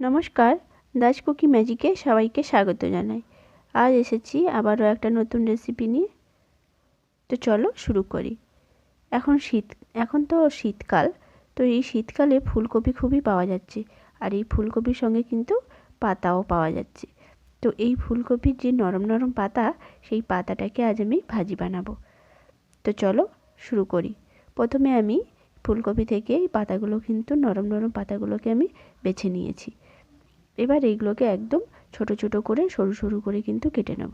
নমস্কার, দাস কুকি ম্যাজিকে সবাইকে স্বাগত জানাই। আজ এসেছি আবারও একটা নতুন রেসিপি নিয়ে। তো চলো শুরু করি। এখন শীত, এখন তো শীতকাল, তো এই শীতকালে ফুলকপি খুবই পাওয়া যাচ্ছে। আর এই ফুলকপির সঙ্গে কিন্তু পাতাও পাওয়া যাচ্ছে। তো এই ফুলকপির যে নরম নরম পাতা, সেই পাতাটাকে আজ আমি ভাজি বানাবো। তো চলো শুরু করি। প্রথমে আমি ফুলকপি থেকে এই পাতাগুলো কিন্তু নরম নরম পাতাগুলোকে আমি বেছে নিয়েছি। এবার এইগুলোকে একদম ছোট ছোট করে, সরু সরু করে কিন্তু কেটে নেব।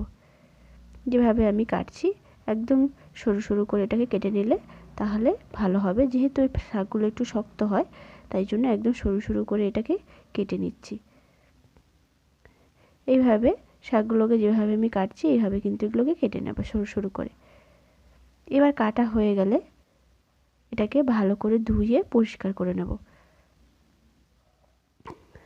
যেভাবে আমি কাটছি, একদম সরু সরু করে এটাকে কেটে নিলে তাহলে ভালো হবে। যেহেতু এই শাকগুলো একটু শক্ত হয়, তাই জন্য একদম সরু সরু করে এটাকে কেটে নিচ্ছি। এইভাবে শাকগুলোকে যেভাবে আমি কাটছি, এইভাবে কিন্তু এগুলোকে কেটে নেব সরু সরু করে। এবার কাটা হয়ে গেলে এটাকে ভালো করে ধুয়ে পরিষ্কার করে নেব।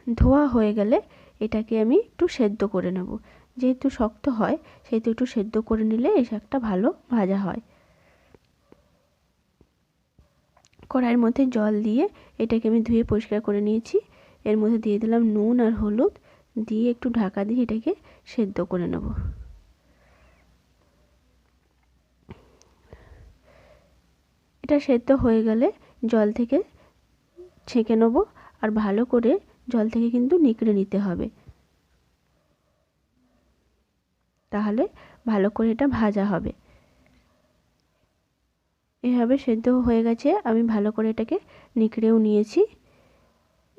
ধোয়া হয়ে গেলে এটাকে আমি একটু সেদ্ধ করে নেব। যেহেতু শক্ত হয়, সেহেতু একটু সেদ্ধ করে নিলে এই শাকটা ভালো ভাজা হয়। কড়াইয়ের মধ্যে জল দিয়ে এটাকে আমি ধুয়ে পরিষ্কার করে নিয়েছি। এর মধ্যে দিয়ে দিলাম নুন আর হলুদ, দিয়ে একটু ঢাকা দিয়ে এটাকে সেদ্ধ করে নেব। এটা সেদ্ধ হয়ে গেলে জল থেকে ছেঁকে নেব আর ভালো করে জল থেকে কিন্তু নিকড়ে নিতে হবে। তাহলে ভালো করে এটা ভাজা হবে। এভাবে সেদ্ধ হয়ে গেছে, আমি ভালো করে এটাকে নিকড়েও নিয়েছি।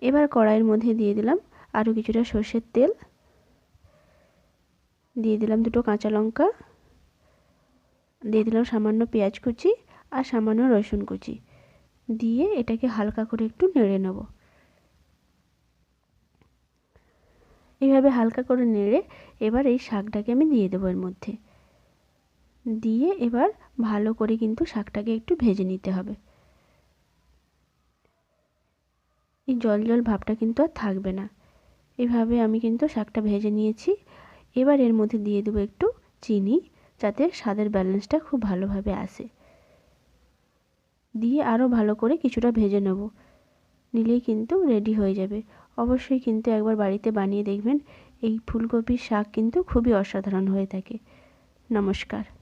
এবার কড়াইয়ের মধ্যে দিয়ে দিলাম আরও কিছুটা সর্ষের তেল। দিয়ে দিলাম দুটো কাঁচা লঙ্কা। দিয়ে দিলাম সামান্য পেঁয়াজ কুচি আর সামান্য রসুন কুচি। দিয়ে এটাকে হালকা করে একটু নেড়ে নেব। এইভাবে হালকা করে নেড়ে এবার এই শাকটাকে আমি দিয়ে দেবো এর মধ্যে। দিয়ে এবার ভালো করে কিন্তু শাকটাকে একটু ভেজে নিতে হবে। এই জল জল ভাবটা কিন্তু আর থাকবে না। এভাবে আমি কিন্তু শাকটা ভেজে নিয়েছি। এবার এর মধ্যে দিয়ে দেবো একটু চিনি, যাতে স্বাদের ব্যালেন্সটা খুব ভালোভাবে আসে। দিয়ে আরও ভালো করে কিছুটা ভেজে নেব। নিলেই কিন্তু রেডি হয়ে যাবে। অবশ্যই কিন্তু একবার বাড়িতে বানিয়ে দেখবেন। এই ফুলকপির শাক কিন্তু খুবই অসাধারণ হয়ে থাকে। নমস্কার।